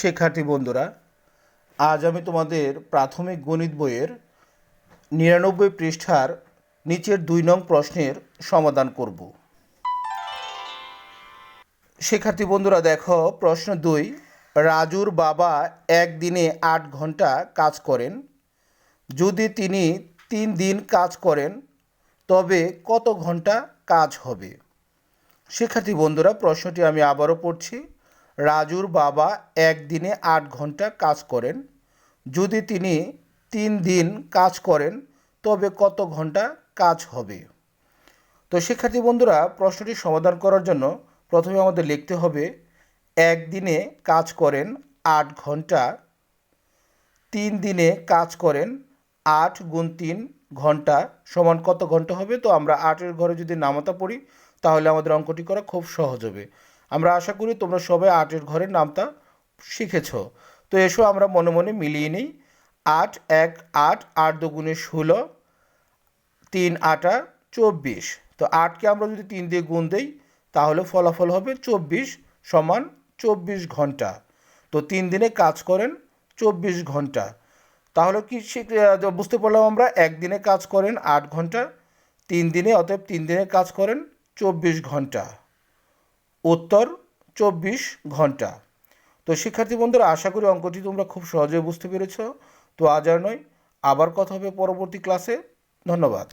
শিক্ষার্থী বন্ধুরা, আজ আমি তোমাদের প্রাথমিক গণিত বইয়ের নিরানব্বই পৃষ্ঠার নিচের দুই নং প্রশ্নের সমাধান করব। শিক্ষার্থী বন্ধুরা, দেখো, প্রশ্ন দুই, রাজুর বাবা একদিনে আট ঘণ্টা কাজ করেন। যদি তিনি তিন দিন কাজ করেন, তবে কত ঘণ্টা কাজ হবে? শিক্ষার্থী বন্ধুরা, প্রশ্নটি আমি আবারও পড়ছি। রাজুর বাবা একদিনে আট ঘণ্টা কাজ করেন। যদি তিনি তিন দিন কাজ করেন, তবে কত ঘণ্টা কাজ হবে? তো শিক্ষার্থী বন্ধুরা, প্রশ্নটি সমাধান করার জন্য প্রথমে আমাদের লিখতে হবে, একদিনে কাজ করেন আট ঘণ্টা, তিন দিনে কাজ করেন আট গুণ তিন ঘণ্টা সমান কত ঘণ্টা হবে? তো আমরা আটের ঘরে যদি নামতা পড়ি, তাহলে আমাদের অঙ্কটি করা খুব সহজ হবে। আমরা আশা করি তোমরা সবাই আটের ঘরের নামতা শিখেছ। তো এসো আমরা মনে মনে মিলিয়ে নিই। আট, এক, আট আট দুগুণে ষোলো, তিন, আটা, চব্বিশ। তো আটকে আমরা যদি তিন দিয়ে গুণ দিই, তাহলে ফলাফল হবে চব্বিশ সমান চব্বিশ ঘণ্টা। তো তিন দিনে কাজ করেন চব্বিশ ঘণ্টা। তাহলে কি বুঝতে পারলাম আমরা একদিনে কাজ করেন আট ঘণ্টা, তিন দিনে, অতএব তিন দিনে কাজ করেন চব্বিশ ঘণ্টা। উত্তর চব্বিশ ঘণ্টা। তো শিক্ষার্থী বন্ধুরা, আশা করি অঙ্কটি তোমরা খুব সহজে বুঝতে পেরেছ। তো আজ আর নয়, আবার কথা হবে পরবর্তী ক্লাসে ধন্যবাদ।